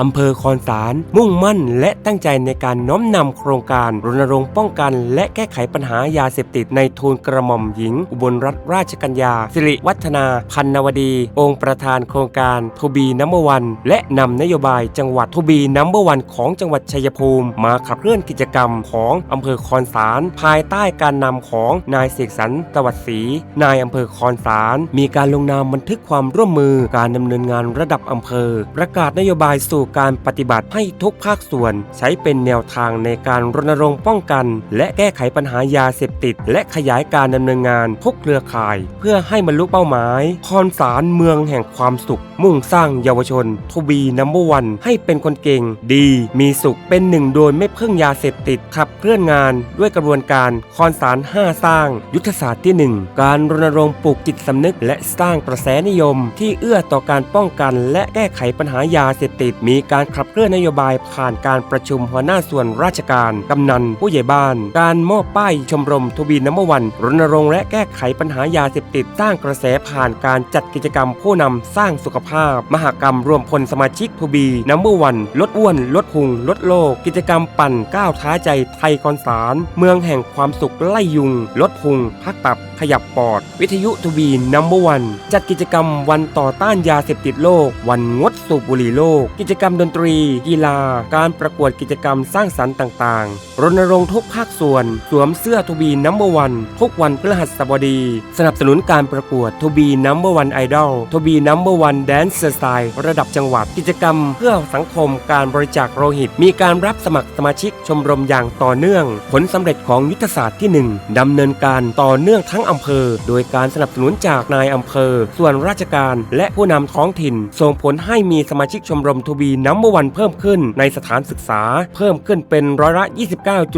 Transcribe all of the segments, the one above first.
อำเภอคอนสาร มุ่งมั่น และตั้งใจในการน้อมนำโครงการรณรงค์ป้องกัน และแก้ไขปัญหายาเสพติดในทูลกระหม่อมหญิง อุบลรัตนราชกัญญา สิริวัฒนา พันนวดี องค์ประธานโครงการทูบีนัมเบอร์วันและนำนโยบายจังหวัดทูบีนัมเบอร์วันของจังหวัดชัยภูมิ มาขับเคลื่อนกิจกรรมของอำเภอคอนสาร ภายใต้การนำของนายเสกสรรตวัดศรีนายอำเภอคอนสาร มีการลงนามบันทึกความร่วมมือการดำเนินงานระดับอำเภอ ประกาศนโยบายสู่การปฏิบัติให้ทุกภาคส่วน ใช้เป็นแนวทางในการรณรงค์ป้องกัน และแก้ไขปัญหายาเสพติด และขยายการดำเนินงานทุกเครือข่าย เพื่อให้บรรลุเป้าหมาย คอนสารเมืองแห่งความสุข มุ่งสร้างเยาวชนทูบีนัมเบอร์วันให้เป็นคนเก่ง ดี มีสุขเป็นหนึ่งโดยไม่พึ่งยาเสพติดขับเคลื่อนงาน ด้วยกระบวนการคอนสาร 5 สร้าง ยุทธศาสตร์ที่ 1 การรณรงค์ปลูกจิตสำนึก และสร้างกระแสนิยม ที่เอื้อต่อการป้องกัน และแก้ไขปัญหายาเสพติดมีการขับเคลื่อนนโยบายผ่านการประชุมหัวหน้าส่วนราชการ กำนัน ผู้ใหญ่บ้าน การมอบป้ายชมรมทูบีนัมบอร์วัน รณรงค์และแก้ไขปัญหายาเสพติดสร้างกระแสผ่านการจัดกิจกรรมผู้นำสร้างสุขภาพ มหกรรมรวมพลสมาชิกทูบีนัมบอร์วัน ลดอ้วน ลดพุง ลดโลก กิจกรรมปั่นก้าวท้าใจไทยคอนสาร เมืองแห่งความสุขไล่ยุง ลดพุง พักตับ ขยับปอด วิทยุทูบีนัมบอร์วัน จัดกิจกรรมวันต่อต้านยาเสพติดโลก วันงดสูบบุหรี่โลก กิจกรรมดนตรี กีฬา การประกวดกิจกรรมสร้างสรรค์ต่างๆ รณรงค์ทุกภาคส่วน สวมเสื้อทูบีนัมเบอร์วันทุกวันพฤหัสบดี สนับสนุนการประกวดทูบีนัมเบอร์วันไอดอลทูบีนัมเบอร์วันแดนซ์สไตล์ระดับจังหวัดกิจกรรม เพื่อสังคมการบริจาคโลหิต มีการรับสมัครสมาชิกชมรมอย่างต่อเนื่อง ผลสำเร็จของยุทธศาสตร์ที่ 1ดำเนินการต่อเนื่องทั้งอำเภอ โดยการสนับสนุนจากนายอำเภอ ส่วนราชการ และผู้นำท้องถิ่น ส่งผลให้มีสมาชิกชมรมทูบีนัมเบอร์วันเพิ่มขึ้นในสถานศึกษา เพิ่มขึ้นเป็นร้อยละ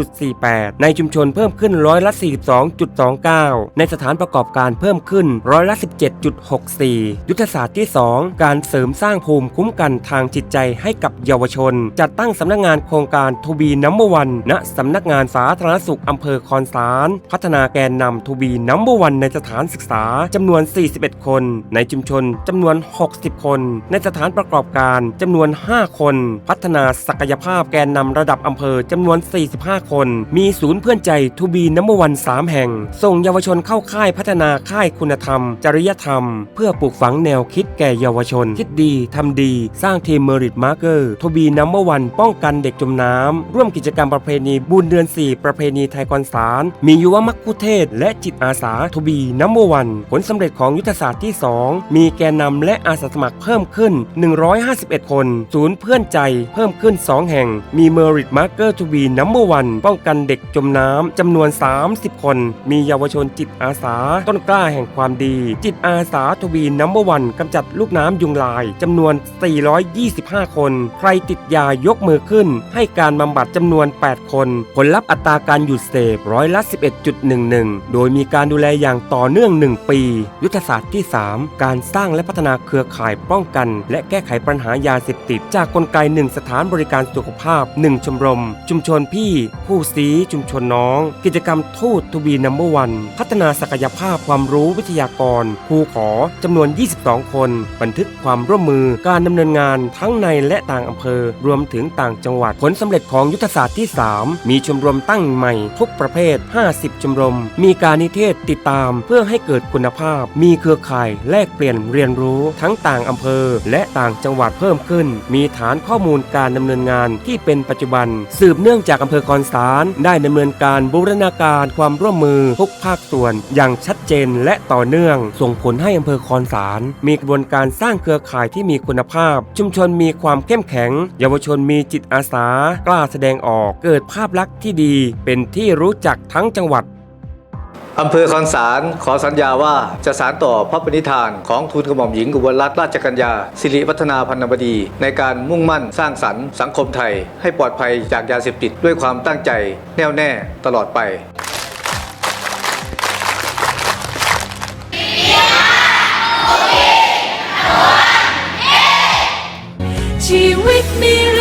29.48 ในชุมชนเพิ่มขึ้นร้อยละ 42.29 ในสถานประกอบการเพิ่มขึ้นร้อยละ 17.64 ยุทธศาสตร์ที่ 2 การเสริมสร้างภูมิคุ้มกันทางจิตใจให้กับเยาวชน จัดตั้งสำนักงานโครงการทูบีนัมเบอร์วันณสำนักงานสาธารณสุขอำเภอคอนสาร พัฒนาแกนนำทูบีนัมเบอร์วันในสถานศึกษาจำนวน 41 คน ในชุมชนจำนวน 60 คน ในสถานประกอบการจำนวน5 คน พัฒนาศักยภาพแกนนำระดับอำเภอจำนวน 45 คน มีศูนย์เพื่อนใจทูบีนัมวัน3แห่ง ส่งเยาวชนเข้าค่ายพัฒนาค่ายคุณธรรม จริยธรรม เพื่อปลูกฝังแนวคิดแก่เยาวชน คิดดีทำดี สร้างทีมเมริตมาร์เกอร์ทูบีนัมวันป้องกันเด็กจมน้ำร่วมกิจกรรมประเพณีบุญเดือน 4 ประเพณีไทยกอนสาร มียุวมักคุเทศ และจิตอาสาทูบีนัมวันผลสำเร็จของยุทธศาสตร์ที่ 2 มีแกนนำและอาสาสมัครเพิ่มขึ้น 151 คนศูนย์เพื่อนใจเพิ่มขึ้น 2 แห่ง มีเมริตมาร์เกอร์ทูบีนัมเบอร์วันป้องกันเด็กจมน้ำจำนวน 30 คน มีเยาวชนจิตอาสา ต้นกล้าแห่งความดี จิตอาสาทูบีนัมเบอร์วันกำจัดลูกน้ำยุงลายจำนวน 425 คน ใครติดยายกมือขึ้น ให้การบำบัดจำนวน 8 คน ผลลัพธ์อัตราการหยุดเสพร้อยละ 11.11 โดยมีการดูแลอย่างต่อเนื่อง 1 ปี ยุทธศาสตร์ที่ 3 การสร้างและพัฒนาเครือข่ายป้องกัน และแก้ไขปัญหายาเสพติดจากกลไก1สถานบริการสุขภาพ 1 ชมรม ชุมชนพี่ คู่ซีชุมชนน้อง กิจกรรมทูตทูบีนัมเบอร์วัน พัฒนาศักยภาพความรู้วิทยากรครูขอจำนวน 22 คน บันทึกความร่วมมือการดำเนินงานทั้งในและต่างอำเภอ รวมถึงต่างจังหวัด ผลสำเร็จของยุทธศาสตร์ที่ 3 มีชมรมตั้งใหม่ ทุกประเภท 50 ชมรม มีการนิเทศติดตามเพื่อให้เกิดคุณภาพ มีเครือข่ายแลกเปลี่ยนเรียนรู้ทั้งต่างอำเภอและต่างจังหวัดเพิ่มขึ้นมีฐานข้อมูลการดำเนินงานที่เป็นปัจจุบัน สืบเนื่องจากอำเภอคอนสารได้ดำเนินการบูรณาการความร่วมมือทุกภาคส่วนอย่างชัดเจนและต่อเนื่อง ส่งผลให้อำเภอคอนสารมีกระบวนการสร้างเครือข่ายที่มีคุณภาพ ชุมชนมีความเข้มแข็ง เยาวชนมีจิตอาสากล้าแสดงออกเกิดภาพลักษณ์ที่ดี เป็นที่รู้จักทั้งจังหวัด อำเภอคอนสารขอสัญญาว่าจะสานต่อพระปณิธานของทูลกระหม่อมหญิงอุบลรัตนราชกัญญาสิริวัฒนาพันนบดี ในการมุ่งมั่นสร้างสรรค์สังคมไทย ให้ปลอดภัยจากยาเสพติดด้วยความตั้งใจแน่วแน่ตลอดไปชีวิตมีร